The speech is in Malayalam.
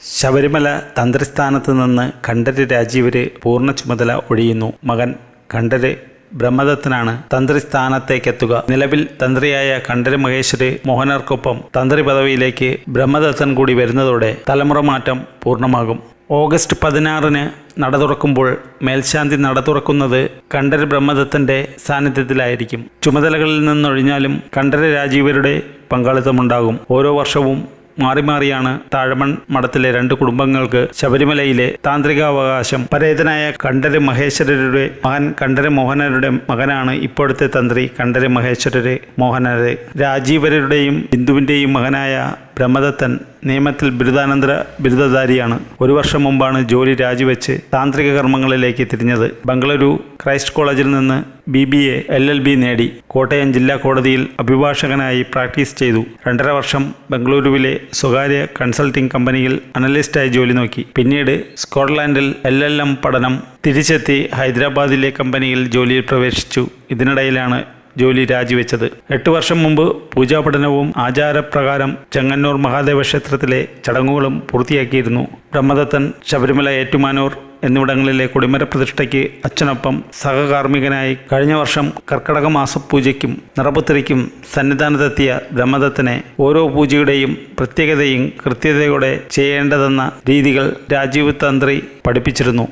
ശബരിമല തന്ത്രിസ്ഥാനത്ത് നിന്ന് കണ്ഠര് രാജീവര് പൂർണ ചുമതല ഒഴിയുന്നു. മകൻ കണ്ഠര് ബ്രഹ്മദത്തനാണ് തന്ത്രി സ്ഥാനത്തേക്കെത്തുക നിലവിൽ തന്ത്രിയായ കണ്ഠര് മഹേശ്വര് മോഹനർക്കൊപ്പം തന്ത്രി പദവിയിലേക്ക് ബ്രഹ്മദത്തൻ കൂടി വരുന്നതോടെ തലമുറ മാറ്റം പൂർണമാകും. ഓഗസ്റ്റ് പതിനാറിന് നട തുറക്കുമ്പോൾ മേൽശാന്തി നട തുറക്കുന്നത് കണ്ഠര് ബ്രഹ്മദത്തന്റെ സാന്നിധ്യത്തിലായിരിക്കും. ചുമതലകളിൽ നിന്നൊഴിഞ്ഞാലും കണ്ഠര് രാജീവരുടെ പങ്കാളിത്തമുണ്ടാകും. ഓരോ വർഷവും മാറി മാറിയാണ് താഴമൺ മഠത്തിലെ രണ്ട് കുടുംബങ്ങൾക്ക് ശബരിമലയിലെ താന്ത്രികാവകാശം. പരേതനായ കണ്ഠര് മഹേശ്വരരുടെ മകൻ കണ്ഠര് മോഹനരുടെ മകനാണ് ഇപ്പോഴത്തെ തന്ത്രി കണ്ഠര് മഹേശ്വരര് മോഹനര്. രാജീവരരുടെയും ബിന്ദുവിന്റെയും മകനായ ബ്രഹ്മദത്തൻ നിയമത്തിൽ ബിരുദാനന്തര ബിരുദധാരിയാണ്. ഒരു വർഷം മുമ്പാണ് ജോലി രാജിവെച്ച് താന്ത്രിക കർമ്മങ്ങളിലേക്ക് തിരിഞ്ഞത്. ബംഗളൂരു ക്രൈസ്റ്റ് കോളേജിൽ നിന്ന് B B A L L B നേടി. കോട്ടയം ജില്ലാ കോടതിയിൽ അഭിഭാഷകനായി പ്രാക്ടീസ് ചെയ്തു. രണ്ടര വർഷം ബംഗളൂരുവിലെ സ്വകാര്യ കൺസൾട്ടിംഗ് കമ്പനിയിൽ അനലിസ്റ്റായി ജോലി നോക്കി. പിന്നീട് സ്കോട്ട്ലാൻഡിൽ എൽ എൽ എം പഠനം തിരിച്ചെത്തി ഹൈദരാബാദിലെ കമ്പനിയിൽ ജോലിയിൽ പ്രവേശിച്ചു. ഇതിനിടയിലാണ് ജോലി രാജിവെച്ചത്. എട്ട് വർഷം മുമ്പ് പൂജാപഠനവും ആചാരപ്രകാരം ചെങ്ങന്നൂർ മഹാദേവ ക്ഷേത്രത്തിലെ ചടങ്ങുകളും പൂർത്തിയാക്കിയിരുന്നു. ബ്രഹ്മദത്തൻ ശബരിമല ഏറ്റുമാനൂർ എന്നിവിടങ്ങളിലെ കൊടിമര പ്രതിഷ്ഠയ്ക്ക് അച്ഛനൊപ്പം സഹകാർമ്മികനായി കഴിഞ്ഞ വർഷം കർക്കടക മാസപൂജയ്ക്കും നിറപുത്തരിക്കും സന്നിധാനത്തെത്തിയ ബ്രഹ്മദത്തനെ ഓരോ പൂജയുടെയും പ്രത്യേകതയും കൃത്യതയോടെ ചെയ്യേണ്ടതെന്ന രീതികൾ രാജീവ് തന്ത്രി പഠിപ്പിച്ചിരുന്നു.